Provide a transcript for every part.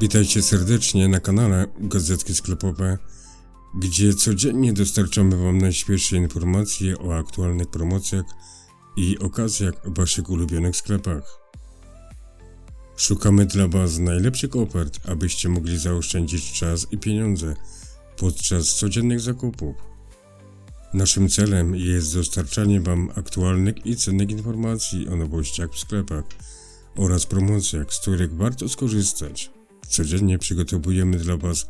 Witajcie serdecznie na kanale Gazetki Sklepowe, gdzie codziennie dostarczamy Wam najświeższe informacje o aktualnych promocjach i okazjach w Waszych ulubionych sklepach. Szukamy dla Was najlepszych ofert, abyście mogli zaoszczędzić czas i pieniądze podczas codziennych zakupów. Naszym celem jest dostarczanie Wam aktualnych i cennych informacji o nowościach w sklepach oraz promocjach, z których warto skorzystać. Codziennie przygotowujemy dla Was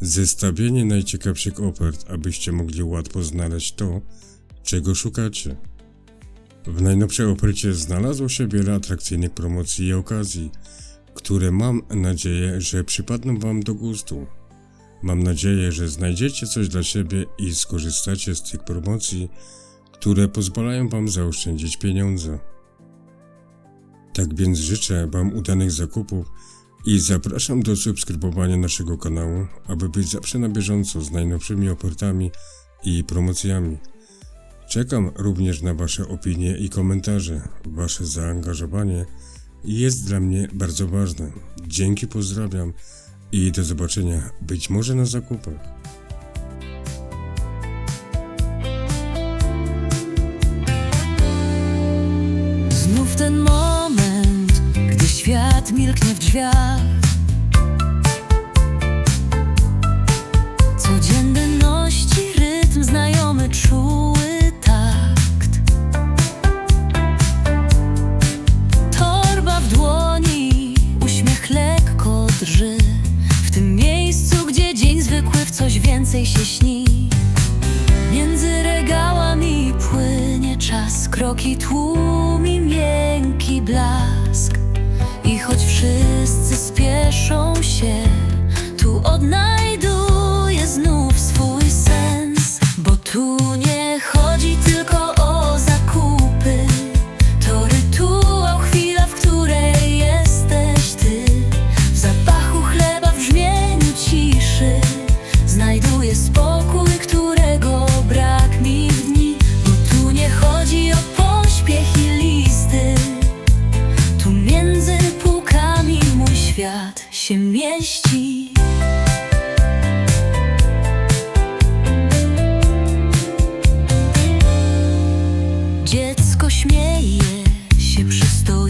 zestawienie najciekawszych ofert, abyście mogli łatwo znaleźć to, czego szukacie. W najnowszej ofercie znalazło się wiele atrakcyjnych promocji i okazji, które mam nadzieję, że przypadną Wam do gustu. Mam nadzieję, że znajdziecie coś dla siebie i skorzystacie z tych promocji, które pozwalają Wam zaoszczędzić pieniądze. Tak więc życzę Wam udanych zakupów i zapraszam do subskrybowania naszego kanału, aby być zawsze na bieżąco z najnowszymi ofertami i promocjami. Czekam również na Wasze opinie i komentarze. Wasze zaangażowanie jest dla mnie bardzo ważne. Dzięki, pozdrawiam i do zobaczenia być może na zakupach. Świat milknie w drzwiach. Codzienności rytm znajomy, czuły takt. Torba w dłoni, uśmiech lekko drży. W tym miejscu, gdzie dzień zwykły w coś więcej się śni. Między regałami płynie czas, kroki tłumi miękki blask. Dziecko śmieje się przy stole.